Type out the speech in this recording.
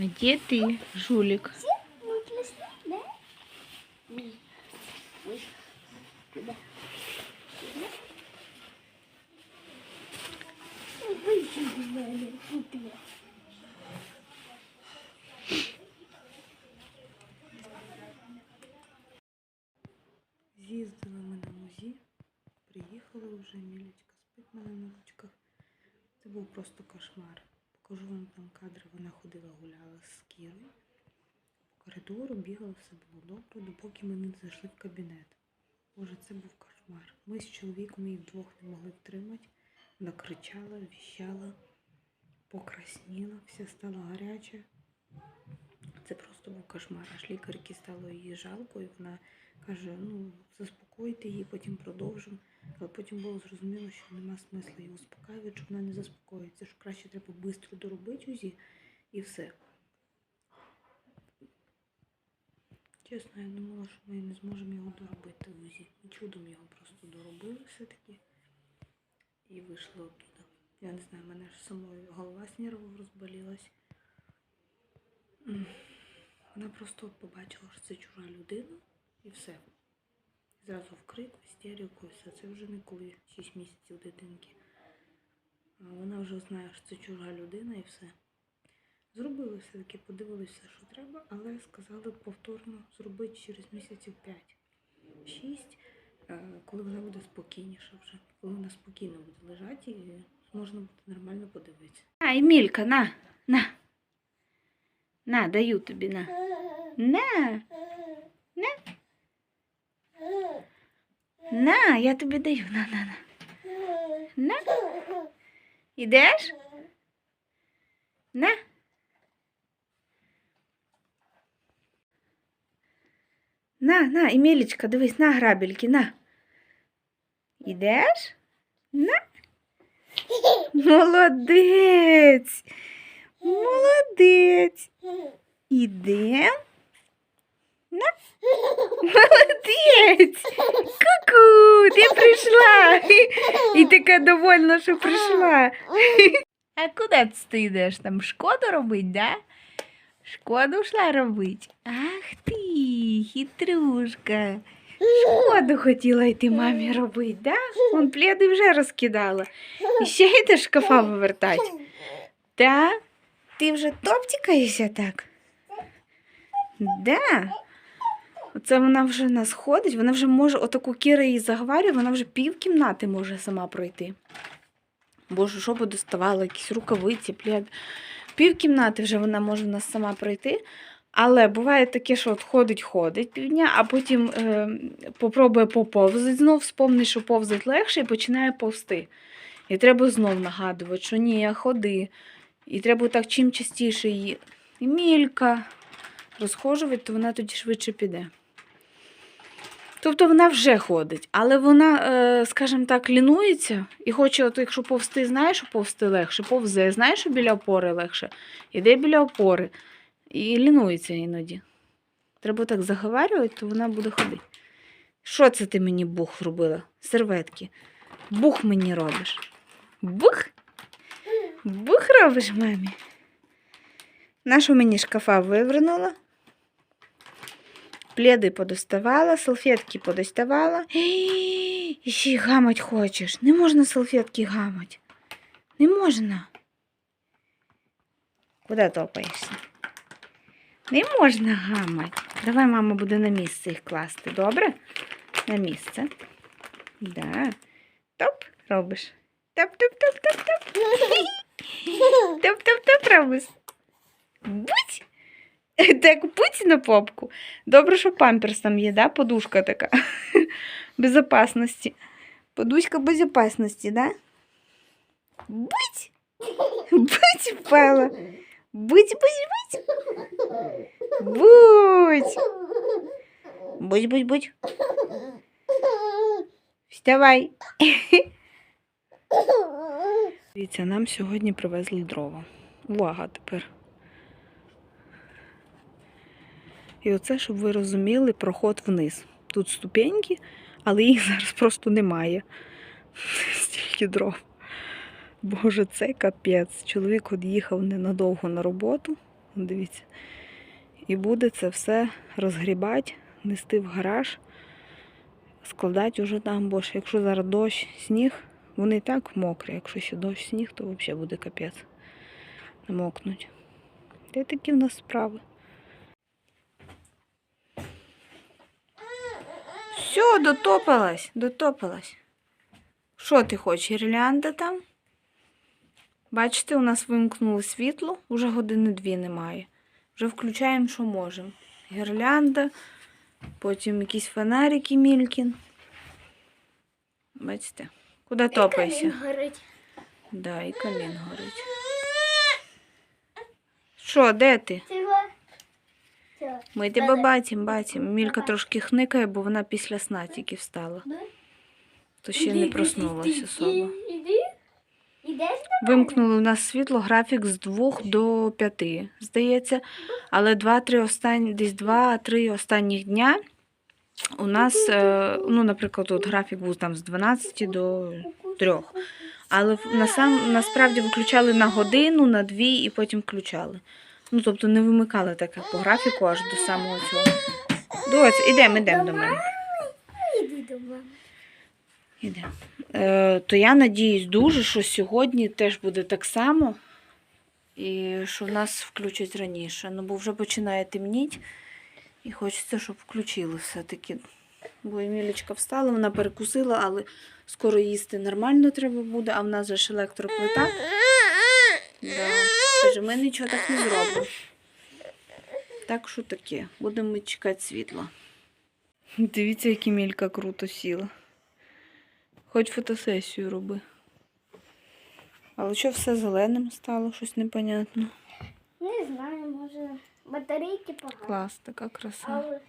А де ти, жулік? З'їздили ми на музі, приїхали вже, Мілечка спить мене на ручках. Це був просто кошмар. Покажу вам там кадри, вона ходила гуляла з Кірою. По коридору бігала, все було добре, допоки ми не зайшли в кабінет. Боже, це був кошмар. Ми з чоловіком її вдвох не могли втримати. Вона кричала, віщала, покрасніла, вся стала гаряча. Це просто був кошмар. Аж лікарки стало її жалко, і вона каже: ну, заспокойте її, потім продовжимо. Але потім було зрозуміло, що нема смисла її успокаювати, що вона не заспокоїться, що краще треба швидко доробити УЗІ і все. Чесно, я думала, що ми не зможемо його доробити УЗІ. Чудом його просто доробили все-таки. І вийшло оттуда. Я не знаю, в мене ж самою голова з нервів розболілась. Вона просто побачила, що це чужа людина і все. Зразу в крик, істерику, все. Це вже не коли 6 місяців дитинки. Вона вже знає, що це чужа людина і все. Зробили все-таки, подивилися, що треба, але сказали повторно зробити через місяців 5-6, коли вона буде спокійніша вже. Коли вона спокійно буде лежати і можна буде нормально подивитися. А, Емілька, на, на. На, даю тобі. На. На. На, я тобі даю. На, на, на. На. Ідеш? На. На, на, Емілічка, дивись, на грабельки, на. Ідеш? На. Молодець. Молодець. Ідем. На. Молодець. Ку-ку, ти прийшла. І така довольна, що прийшла. А куди ти йдеш? Там шкоду робить, да? Шкоду йшла робить. Ах ти, хитрушка. Шкоду хотіла йти мамі робити, да? Вон пледи вже розкидала. І ще йдеш шкафа вивертати. Да? Ти вже топтикаєшся так? Да. Оце вона вже нас ходить, вона вже може, отаку Кіра її заговарює, вона вже пів кімнати може сама пройти. Боже, що би доставала, якісь рукавиці, плед. Пів кімнати вже вона може в нас сама пройти. Але буває таке, що от ходить, ходить півдня, а потім е, попробує поповзати знов, спомнить, що повзать легше, і починає повзти. І треба знов нагадувати, що ні, ходи. І треба так чим частіше її Емілька розхожувати, то вона тоді швидше піде. Тобто вона вже ходить, але вона, е, скажімо так, лінується і хоче, от, якщо повсти, знаєш, що повсти легше, повзе, знаєш, що біля опори легше, іде біля опори і лінується іноді. Треба так заговарювати, то вона буде ходити. Що це ти мені бух робила? Серветки. Бух мені робиш. Бух? Бух робиш мамі? Нашу мені шкафа вивернула. Пледи подоставала, салфетки подоставала. І ще й гамать хочеш. Не можна салфетки гамать. Не можна. Куди топаєшся? Не можна гамать. Давай мама буде на місце їх класти, добре? На місце. Да. Топ робиш. Топ-топ-топ-топ-топ. Топ-топ-топ робиш. Будь. Так, будь на попку. Добре, що памперс там є, да? Подушка така. Безопасності. Подушка безопасності, да? Будь. Будь впала. Будь, будь, будь. Будь. Будь, будь, будь. Вставай. Дивіться, нам сьогодні привезли дрова. Увага тепер. І оце, щоб ви розуміли, проход вниз. Тут ступеньки, але їх зараз просто немає. Стільки дров. Боже, це капець. Чоловік от їхав ненадовго на роботу. Дивіться. І буде це все розгрібати, нести в гараж, складати уже там, бо ж якщо зараз дощ, сніг, вони і так мокрі. Якщо ще дощ, сніг, то взагалі буде капець. Намокнуть. Й такі в нас справи. Все, дотопалась, дотопалась. Що ти хочеш, гірлянда там? Бачите, у нас вимкнули світло, уже години дві немає. Вже включаємо, що можемо. Гірлянда, потім якісь фонарики Мількін. Бачите? Куди топайся? горить. Да, і камін горить. Що, де ти? Ми тебе бачимо, бачимо. Мілька трошки хникає, бо вона після сна тільки встала. То ще не проснулася. Ідеш? Вимкнули у нас світло, графік з 2 до 5, здається. Але 2-3 останні, десь 2-3 останніх дня у нас, е, ну, наприклад, от графік був там з 12 до 3. Але в- насам, насправді виключали на годину, на дві і потім включали. Ну, тобто не вимикали так, як по графіку, аж до самого цього. Доць, ідемо, ідемо до мене. Іди до мами. Іде. Е, то я надіюсь дуже, що сьогодні теж буде так само. І що нас включать раніше. Ну, бо вже починає темніти. І хочеться, щоб включили все-таки. Бо Емілічка встала, вона перекусила, але скоро їсти нормально треба буде, а в нас же ж електроплита. Да. Каже, ми нічого так не зробимо. Так що таке, будемо чекати світла. Дивіться, як Емілька круто сіла. Хоч фотосесію роби. Але що все зеленим стало, щось непонятно. Не знаю, може батарейки погані. Клас, така краса. Але